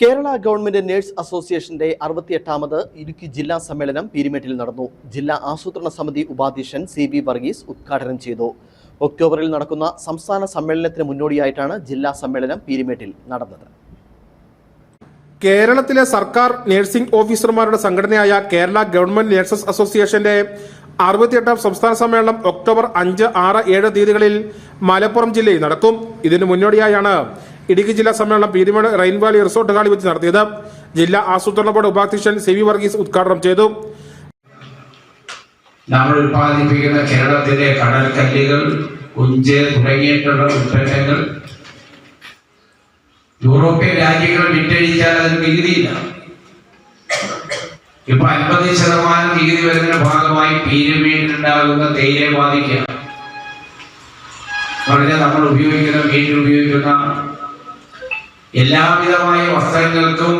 Kerala government nurse അസോസിയേഷന്റെ അറുപത്തിയെട്ടാമത് ഇടുക്കി ജില്ലാ സമ്മേളനം പീരിമേട്ടിൽ നടന്നു. ജില്ലാ ആസൂത്രണ സമിതി ഉപാധ്യക്ഷൻ സി ബി വർഗീസ് ഉദ്ഘാടനം ചെയ്തു. ഒക്ടോബറിൽ നടക്കുന്ന സംസ്ഥാന സമ്മേളനത്തിന് മുന്നോടിയായിട്ടാണ് ജില്ലാ സമ്മേളനം പീരിമേട്ടിൽ നടന്നത്. കേരളത്തിലെ സർക്കാർ നഴ്സിംഗ് ഓഫീസർമാരുടെ സംഘടനയായ കേരള ഗവൺമെന്റ് നഴ്സസ് അസോസിയേഷന്റെ അറുപത്തിയെട്ടാം സംസ്ഥാന സമ്മേളനം ഒക്ടോബർ അഞ്ച് ആറ് ഏഴ് തീയതികളിൽ മലപ്പുറം ജില്ലയിൽ നടക്കും. ഇതിനു മുന്നോടിയായാണ് ഇടുക്കി ജില്ലാ സമ്മേളനം പീരുമേട് റെയിൻവാലി റിസോർട്ട് ഹാളിൽ വെച്ച് നടത്തിയത് ജില്ലാ ആസൂത്രണ ബോർഡ് ഉപാധ്യക്ഷൻ സി വി വർഗീസ് ഉദ്ഘാടനം ചെയ്തു. നമ്മൾ ഉൽപ്പാദിപ്പിക്കുന്ന കേരളത്തിലെ കടൽക്കല്ലുകൾ കുഞ്ച് തുടങ്ങിയിട്ടുള്ള ഉൽപ്പന്നങ്ങൾ യൂറോപ്യൻ രാജ്യങ്ങൾ വിറ്റഴിച്ചാൽ അതിന് നികുതിയില്ല. ഇപ്പൊ അൻപത് ശതമാനം നികുതി വരുന്ന ഭാഗമായി പീരുമീനിലുണ്ടാകുന്ന തേയിലെ ബാധിക്കുക വളരെ നമ്മൾ ഉപയോഗിക്കുന്ന വീട്ടിൽ ഉപയോഗിക്കുന്ന എല്ലാവിധമായ വസ്ത്രങ്ങൾക്കും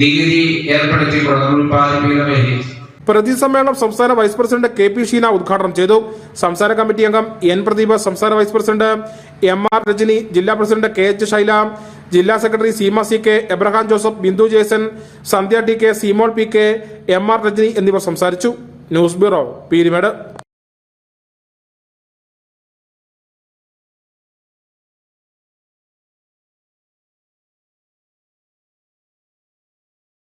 നികുതി ഏർപ്പെടുത്തിക്കൊണ്ട് നമ്മൾ ഉൽപ്പാദിപ്പിക്കുന്ന സംസ്ഥാന vice president K P Sheena ഉദ്ഘാടനം ചെയ്തു. സംസ്ഥാന കമ്മിറ്റി അംഗം എൻ പ്രദീപ് സംസ്ഥാന vice president M R Rajani ജില്ലാ പ്രസിഡന്റ് കെ എച്ച് ശൈല ജില്ലാ secretary Seema C K Abraham Joseph Bindu Jason Sandhya T K Seemol P K M R Rajani എന്നിവർ സംസാരിച്ചു. News bureau Peermade.